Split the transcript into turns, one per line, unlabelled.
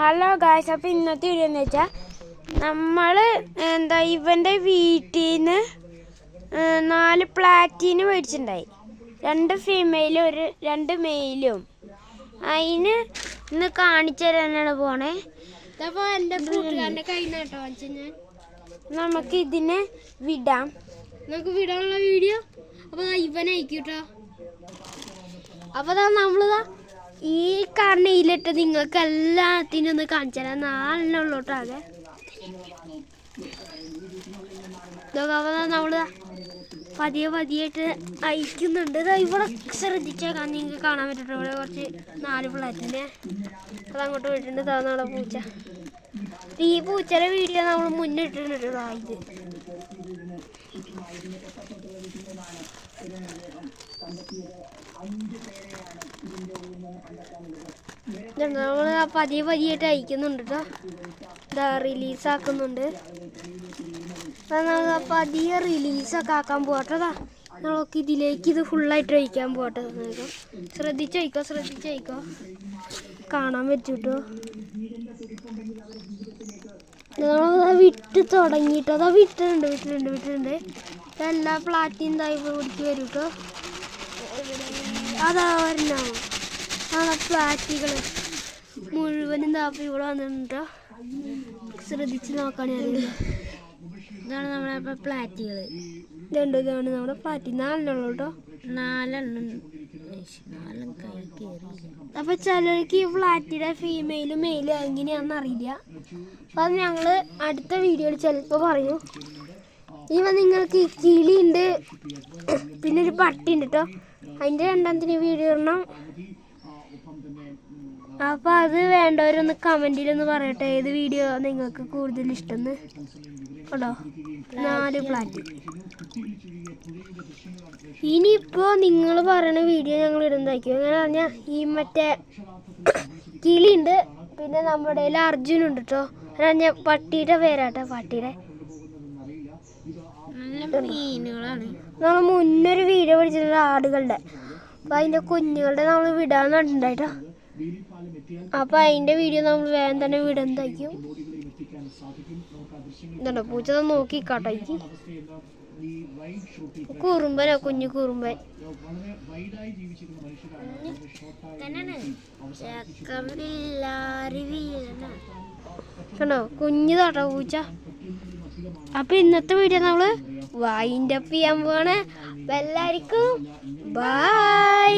Hello guys അപ്പം ഇന്നത്തെ video എന്ന് വെച്ചാൽ നമ്മൾ എന്താ ഇവന്റെ വീട്ടിൽ നിന്ന് നാല് പ്ലാറ്റീന് മേടിച്ചിട്ടുണ്ടായി. രണ്ട് ഫീമെയിലും ഒരു രണ്ട് മെയിലും അതിന് ഇന്ന് കാണിച്ചു തരാനാണ് പോണേ. നമുക്ക് ഇതിനെ വിടാം.
നമുക്ക് വിടാനുള്ള വീഡിയോ അപ്പൊ ദാ ഇവനെ അയക്കൂട്ടോ. അപ്പൊ ദാ നമ്മളിതാ കണ്ണയിലിട്ട് നിങ്ങൾക്ക് എല്ലാത്തിനും ഒന്ന് കാണിച്ചു തരാം ആകെ ഇതൊക്കെ അപ്പൊ പതിയെ പതിയായിട്ട് അയക്കുന്നുണ്ട്. ഇവിടെ ശ്രദ്ധിച്ചേക്കാം. നിങ്ങൾക്ക് കാണാൻ പറ്റുള്ളൂ ഇവിടെ കുറച്ച് നാല് പിള്ളേറ്റിനെ അതങ്ങോട്ട് ഇതാ നമ്മുടെ പൂച്ച. ഈ പൂച്ചയുടെ വീഡിയോ നമ്മൾ മുന്നിട്ടിട്ടുണ്ട് ഇതാ. ഇത് നമ്മൾ പതിയെ പതിയായിട്ട് അയക്കുന്നുണ്ട് കേട്ടോ ഇതാ റിലീസ് ആക്കുന്നുണ്ട്. നമ്മൾ പതിയെ റിലീസൊക്കെ ആക്കാൻ പോട്ടതാ നമ്മളൊക്കെ ഇതിലേക്ക് ഇത് ഫുള്ളായിട്ട് അയക്കാൻ പോട്ടെ നമുക്ക് ശ്രദ്ധിച്ച് ഒഴിക്കോ ശ്രദ്ധിച്ച് ഒഴിക്കോ കാണാൻ പറ്റൂട്ടോ. നമ്മളത് വിട്ട് തുടങ്ങിട്ടോ. അതാ വിട്ടുണ്ട് വിട്ടിട്ടുണ്ട് വിട്ടിട്ടുണ്ട്. എല്ലാ പ്ലാറ്റിൻ തായ്പ കുടിക്ക് വരും കേട്ടോ അതാ വരണോ ആ പ്ലാറ്റികൾ മുഴുവനും താപ്പി ഇവിടെ വന്നിട്ടുണ്ടോ. ശ്രദ്ധിച്ച് നോക്കണേ ഇതാണ് നമ്മുടെ ഇപ്പം പ്ലാറ്റുകൾ ഇതുണ്ട് ഇതാണ് നമ്മുടെ പ്ലാറ്റി നാലെണ്ണുള്ളൂ കേട്ടോ. നാലെണ്ണം. നാലെണ്ണം അപ്പൊ ചിലർക്ക് ഈ ഫ്ലാറ്റിയുടെ ഫീമെയിലും മെയിലും എങ്ങനെയാണെന്ന് അറിയില്ല. അപ്പൊ അത് ഞങ്ങൾ അടുത്ത വീഡിയോയിൽ ചിലപ്പോ പറയും. ഇവ നിങ്ങൾക്ക് ഈ ഉണ്ട്. പിന്നെ ഒരു പട്ടി ഉണ്ട് കേട്ടോ. അതിന്റെ രണ്ടാമത്തിന് വീഡിയോ ഇടണം. അപ്പൊ അത് വേണ്ടവരൊന്ന് കമന്റിലൊന്ന് പറയട്ടെ. ഏത് വീഡിയോ നിങ്ങൾക്ക് കൂടുതൽ ഇഷ്ടം കേട്ടോ നാല് പ്ലാറ്റ് ഇനിയിപ്പോ നിങ്ങൾ പറയണ വീഡിയോ ഞങ്ങൾ ഇടുന്നതായിരിക്കും. അങ്ങനെ പറഞ്ഞാൽ ഈ മറ്റേ കിളിയുണ്ട്. പിന്നെ നമ്മുടെ കയ്യിൽ അർജുനുണ്ട് കേട്ടോ പറഞ്ഞ പട്ടിയുടെ പേരാട്ടോ പട്ടിയുടെ.
നമ്മൾ
നമ്മൾ മുന്നൊരു വീഡിയോ പിടിച്ചിട്ടുണ്ട് ആടുകളുടെ. അപ്പൊ അതിന്റെ കുഞ്ഞുങ്ങളുടെ നമ്മൾ വിടാന്ന് പറഞ്ഞിട്ടുണ്ടായിട്ടോ അപ്പൊ അതിന്റെ വീഡിയോ നമ്മൾ വേഗം തന്നെ വിടുന്നതായിരിക്കും ഇതുണ്ടോ? പൂച്ച നോക്കി കാട്ടായിരിക്കും കുറുമ്പനോ കുഞ്ഞു കുറുമ്പൻ. കണ്ടോ കുഞ്ഞിതാട്ടോ പൂച്ച. അപ്പൊ ഇന്നത്തെ വീഡിയോ നമ്മൾ വൈൻഡപ്പ് ചെയ്യാൻ പോവാണ്. എല്ലാവർക്കും ബൈ